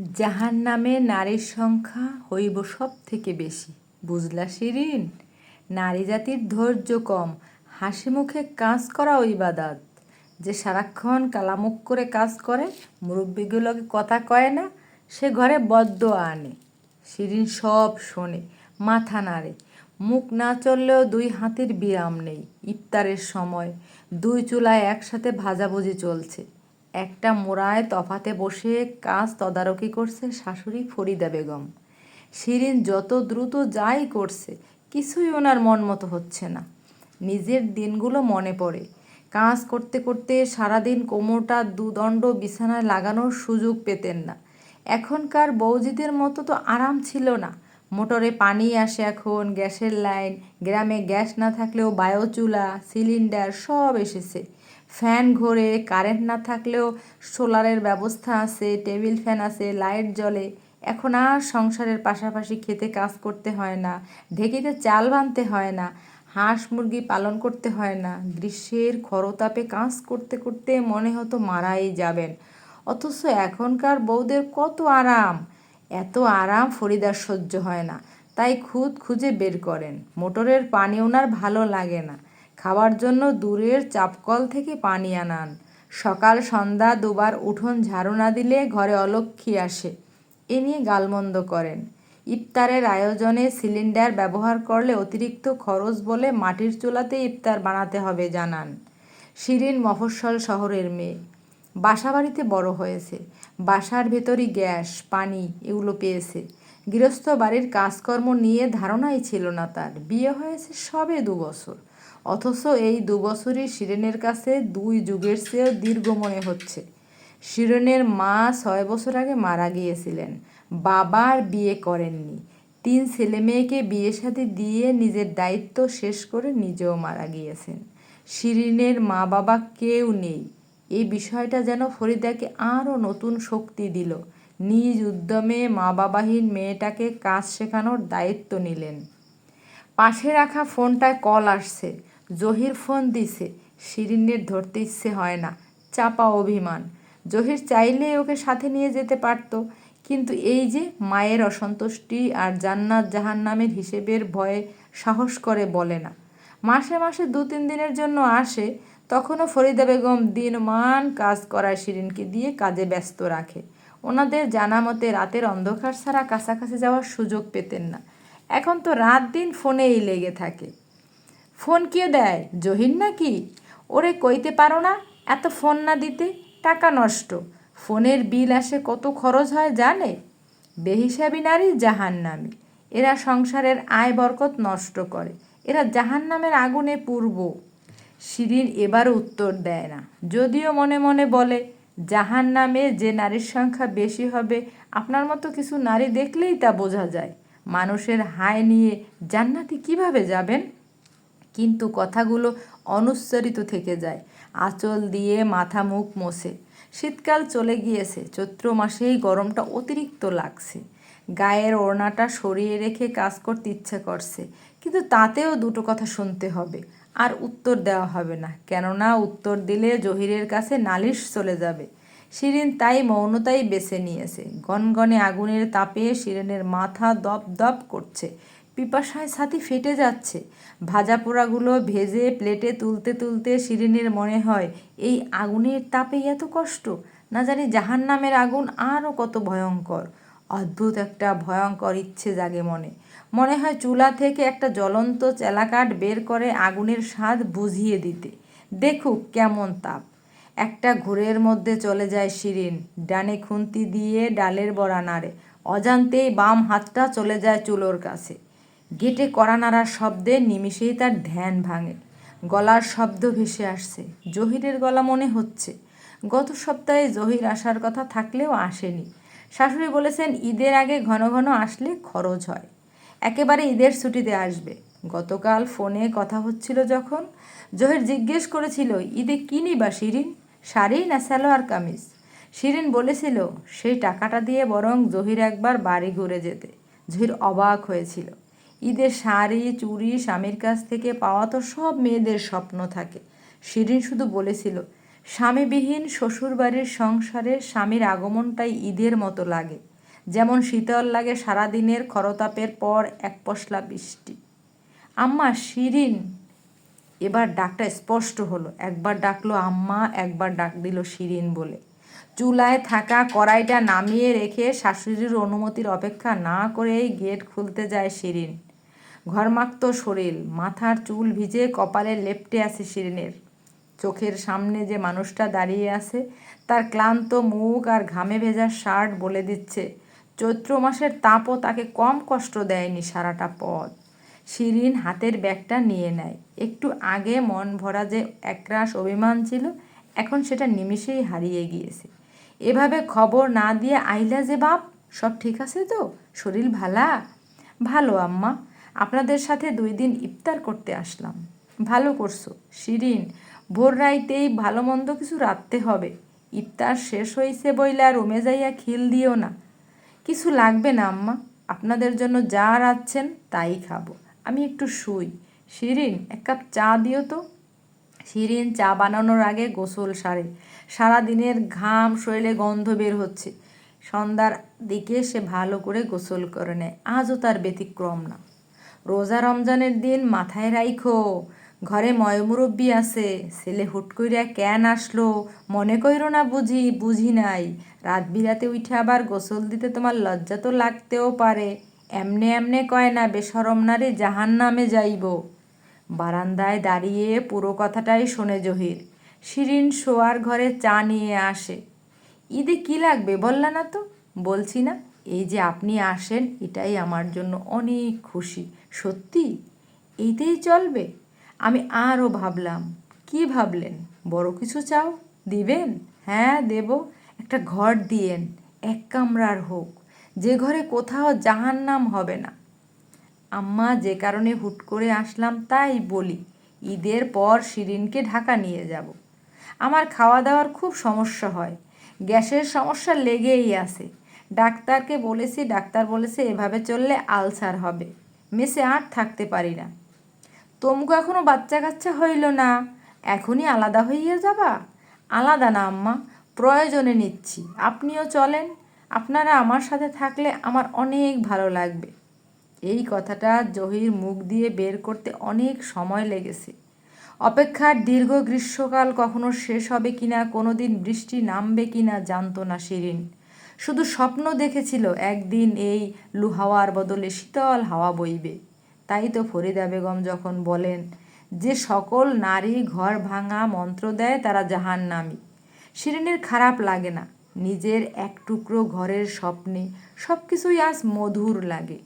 যাহার নামে নারীর সংখ্যা হইব সব থেকে বেশি। বুঝলা শিরিন? নারী জাতির ধৈর্য কম, হাসি মুখে কাজ করা ওই বাদাত যে সারাক্ষণ কালামুখ করে কাজ করে মুরব্বীগুলোকে কথা কয় না, সে ঘরে বদ্ধ আনে। শিরিন সব শোনে, মাথা নাড়ে। মুখ না চললেও দুই হাতের বিরাম নেই। ইফতারের সময় দুই চুলায় একসাথে ভাজাভুজি চলছে। একটা মোড়ায় তফাতে বসে কাজ তদারকি করছে শাশুড়ি ফরিদা বেগম। শিরিন যত দ্রুত যাই করছে, কিছুই ওনার মন মতো হচ্ছে না। নিজের দিনগুলো মনে পড়ে। কাজ করতে করতে সারাদিন কোমরটা দুদণ্ড বিছানায় লাগানোর সুযোগ পেতেন না। এখনকার বৌজিদের মতো তো আরাম ছিল না। মোটরে পানি আসে এখন, গ্যাসের লাইন, গ্রামে গ্যাস না থাকলেও বায়োচুলা, সিলিন্ডার সব এসেছে। ফ্যান ঘোরে, কারেন্ট না থাকলেও সোলারের ব্যবস্থা আছে, টেবিল ফ্যান আছে, লাইট জ্বলে। এখন আর সংসারের পাশাপাশি খেতে কাজ করতে হয় না, ঢেকিতে চাল বানতে হয় না, হাঁস মুরগি পালন করতে হয় না, গ্রীষ্মের খরতাপে কাজ করতে করতে মনে হতো মারাই যাবেন। অথচ এখনকার বউদের কত আরাম! এত আরাম ফরিদার সহ্য হয় না, তাই খুদ খুঁজে বের করেন। মোটরের পানি ওনার ভালো লাগে না। খাওয়ার জন্য দূরের চাপকল থেকে পানি আনান। সকাল, সন্ধ্যা, দুবার উঠোন ঝাড়ু না দিলে ঘরে অলক্ষী আসে। এ নিয়ে গালমন্দ করেন। ইফতারের আয়োজনে সিলিন্ডার ব্যবহার করলে অতিরিক্ত খরচ বলে মাটির চুলাতে ইফতার বানাতে হবে জানান। শিরিন মফস্বল শহরের মেয়ে। বাসা বাড়িতে বড় হয়েছে। বাসার ভেতরই গ্যাস, পানি এগুলো পেয়েছে। গৃহস্থ বাড়ির কাজকর্ম নিয়ে ধারণাই ছিল না তার। বিয়ে হয়েছে সবে দু বছর। অথচ এই দু বছরই শিরেনের কাছে দুই যুগের চেয়েও দীর্ঘ মনে হচ্ছে। শিরনের মা ছয় বছর আগে মারা গিয়েছিলেন। বাবার বিয়ে করেননি। তিন ছেলে মেয়েকে বিয়ে সাথে দিয়ে নিজের দায়িত্ব শেষ করে নিজেও মারা গিয়েছেন। শিরিনের মা বাবা কেউ নেই। এই বিষয়টা যেন ফরিদাকে আরও নতুন শক্তি দিল। নিজ উদ্যমে মা বাবাহীন মেয়েটাকে কাজ শেখানোর দায়িত্ব নিলেন। পাশে রাখা ফোনটায় কল আসছে। জহির ফোন দিছে, শিরিনের ধরতে ইচ্ছে হয় না, চাপা অভিমান। জহির চাইলে ওকে সাথে নিয়ে যেতে পারতো, কিন্তু এই যে মায়ের অসন্তুষ্টি আর জান্নাত জাহান্নামের হিসেবের ভয়ে সাহস করে বলে না। মাসে মাসে দু তিন দিনের জন্য আসে, তখনও ফরিদা বেগম দিনমান কাজ করায় শিরিনকে দিয়ে কাজে ব্যস্ত রাখে। ওনাদের জানা মতে রাতের অন্ধকার ছাড়া কাছাকাছি যাওয়ার সুযোগ পেতেন না। এখন তো রাত দিন ফোনেই লেগে থাকে। ফোন কে দেয়? জহির নাকি? ওরে কইতে পারো না, এত ফোন না দিতে টাকা নষ্ট। ফোনের বিল আসে কত খরচ হয় জানে? বেহিসাবি নারী জাহান নামে এরা সংসারের আয় বরকত নষ্ট করে। এরা জাহান নামের আগুনে পূর্ব। শিরিন এবার উত্তর দেয় না। যদিও মনে মনে বলে জাহান নামে যে নারীর সংখ্যা বেশি হবে, আপনার মতো কিছু নারী দেখলেই তা বোঝা যায়। মানুষের হায় নিয়ে জান্নাতি কীভাবে যাবেন? কিন্তু কথাগুলো অনুচ্চারিত থেকে যায়। আঁচল দিয়ে মাথা মুখ মোছে। শীতকাল চলে গিয়েছে, চৈত্র মাসেই গরমটা অতিরিক্ত লাগছে। গায়ের ওড়নাটা সরিয়ে রেখে কাজ করতে ইচ্ছে করছে, কিন্তু তাতেও দুটো কথা শুনতে হবে। আর উত্তর দেওয়া হবে না, কেননা উত্তর দিলে জহিরের কাছে নালিশ চলে যাবে। শিরিন তাই মৌনতাই বেছে নিয়েছে। গনগনে আগুনের তাপে শিরিনের মাথা দপ দপ করছে। পিপাসায় ছাতি ফেটে যাচ্ছে। ভাজা পোড়াগুলো ভেজে প্লেটে তুলতে তুলতে শিরিনের মনে হয়, এই আগুনের তাপে এত কষ্ট? না জানি জাহান নামের আগুন আরও কত ভয়ঙ্কর। অদ্ভুত একটা ভয়ঙ্কর ইচ্ছে জাগে মনে। মনে হয় চুলা থেকে একটা জ্বলন্ত চেলাকাঠ বের করে আগুনের স্বাদ বুঝিয়ে দিতে। দেখুক কেমন তাপ। একটা ঘুরের মধ্যে চলে যায় শিরিন, ডানে খুন্তি দিয়ে ডালের বড়া নাড়ে। অজান্তেই বাম হাতটা চলে যায় চুলোর কাছে। গেটে কড়া নাড়ার শব্দে নিমিষেই তার ধ্যান ভাঙে। গলার শব্দ ভেসে আসছে। জহিরের গলা মনে হচ্ছে। গত সপ্তাহে জহির আসার কথা থাকলেও আসেনি। শাশুড়ি বলেছেন, ঈদের আগে ঘন ঘন আসলে খরচ হয়। একেবারে ঈদের ছুটিতে আসবে। গতকাল ফোনে কথা হচ্ছিল যখন জহির জিজ্ঞেস করেছিল, ঈদে কী নিবা শিরিন? শাড়ি না সালোয়ার কামিজ? শিরিন বলেছিল, সেই টাকাটা দিয়ে বরং জহির একবার বাড়ি ঘুরে যেতে। জহির অবাক হয়েছিল। ঈদের শাড়ি, চুড়ি, স্বামীর কাছ থেকে পাওয়া তো সব মেয়েদের স্বপ্ন থাকে। শিরিন শুধু বলেছিল, স্বামীবিহীন শ্বশুরবাড়ির সংসারে স্বামীর আগমনটাই ঈদের মতো লাগে। যেমন শীতল লাগে সারাদিনের খরতাপের পর এক পশলা বৃষ্টি। আম্মা, শিরিন এবার ডাকটা স্পষ্ট হলো। একবার ডাকলো আম্মা, একবার ডাক দিল শিরিন বলে। চুলায় থাকা কড়াইটা নামিয়ে রেখে শাশুড়ির অনুমতির অপেক্ষা না করেই গেট খুলতে যায় শিরিন। ঘরমাক্ত শরীর, মাথার চুল ভিজে কপালে লেপটে আছে শিরিনের। চোখের সামনে যে মানুষটা দাঁড়িয়ে আছে, তার ক্লান্ত মুখ আর ঘামে ভেজা শার্ট বলে দিচ্ছে, চৈত্র মাসের তাপও তাকে কম কষ্ট দেয়নি সারাটা পথ। শিরিন হাতের ব্যাগটা নিয়ে নেয়। একটু আগে মন ভরা যে একরাশ অভিমান ছিল, এখন সেটা নিমিষেই হারিয়ে গিয়েছে। এভাবে খবর না দিয়ে, আইলা যে বাপ, সব ঠিক আছে তো? শরীর ভালা? ভালো, আম্মা। আপনাদের সাথে দুই দিন ইফতার করতে আসলাম। ভালো করছ, শিরিন। ভোর রাইতেই ভালো মন্দ কিছু রাখতে হবে। ইফতার শেষ হইছে বইলা রুমে যাইয়া খিল দিও না। কিছু লাগবে না, আম্মা। আপনাদের জন্য যা রাখছেন তাই খাব। আমি একটু শুই। শিরিন, এক কাপ চা দিও তো। শিরিন, চা বানানোর আগে গোসল সারে। সারা দিনের ঘাম, শরীরে গন্ধ বের হচ্ছে। সন্ধ্যার দিকে সে ভালো করে গোসল করে নেয়। আজও তার ব্যতিক্রম না। রোজা রমজানের দিন মাথায় রাইখো। ঘরে ময়মুরব্বী আছে, ছেলে হুট কইরা ক্যান আসলো। মনে কইরো না বুঝি বুঝি নাই। রাত বিরাতে উঠে আবার গোসল দিতে তোমার লজ্জা তো লাগতেও পারে। এমনে এমনে কয় না বেসরম নারী জাহান নামে যাইব। বারান্দায় দাঁড়িয়ে পুরো কথাটাই শোনে জহির। শিরিন শোয়ার ঘরে চা নিয়ে আসে। ঈদে কি লাগবে বললা না তো? বলছি না। এই যে আপনি আসেন, এটাই আমার জন্য অনেক খুশি। সত্যি? এইতেই চলবে? আমি আরও ভাবলাম, কি ভাবলেন? বড় কিছু চাও? দিবেন? হ্যাঁ দেব। একটা ঘর দিয়েন, এক কামরার হোক। যে ঘরে কোথাও জাহান নাম হবে না। আম্মা যে কারণে হুট করে আসলাম তাই বলি, ঈদের পর শিরিনকে ঢাকা নিয়ে যাব। আমার খাওয়া দাওয়ার খুব সমস্যা হয়। গ্যাসের সমস্যা লেগেই আছে। ডাক্তারকে বলেছি, ডাক্তার বলেছে, এভাবে চললে আলসার হবে। মেসে আর থাকতে পারি না। তোমগো এখনও বাচ্চা কাচ্চা হইল না। এখনই আলাদা হইয়া যাবা? আলাদা না, আম্মা। প্রয়োজনে নিচ্ছি। আপনিও চলেন। আপনারা আমার সাথে থাকলে আমার অনেক ভালো লাগবে। এই কথাটা জহির মুখ দিয়ে বের করতে অনেক সময় লেগেছে। অপেক্ষার দীর্ঘ গ্রীষ্মকাল কখনো শেষ হবে কিনা কোনো দিন বৃষ্টি নামবে কিনা জানতো না শিরিন। শুধু স্বপ্ন দেখেছিল, একদিন এই লুহাওয়ার বদলে শীতল হাওয়া বইবে। তাই তো ফরিদা বেগম যখন বলেন, যে সকল নারী ঘর ভাঙা মন্ত্র দেয় তারা জাহান নামি শিরিনের খারাপ লাগে না। নিজের এক টুকরো ঘরের স্বপ্নে সব কিছুই আজ মধুর লাগে।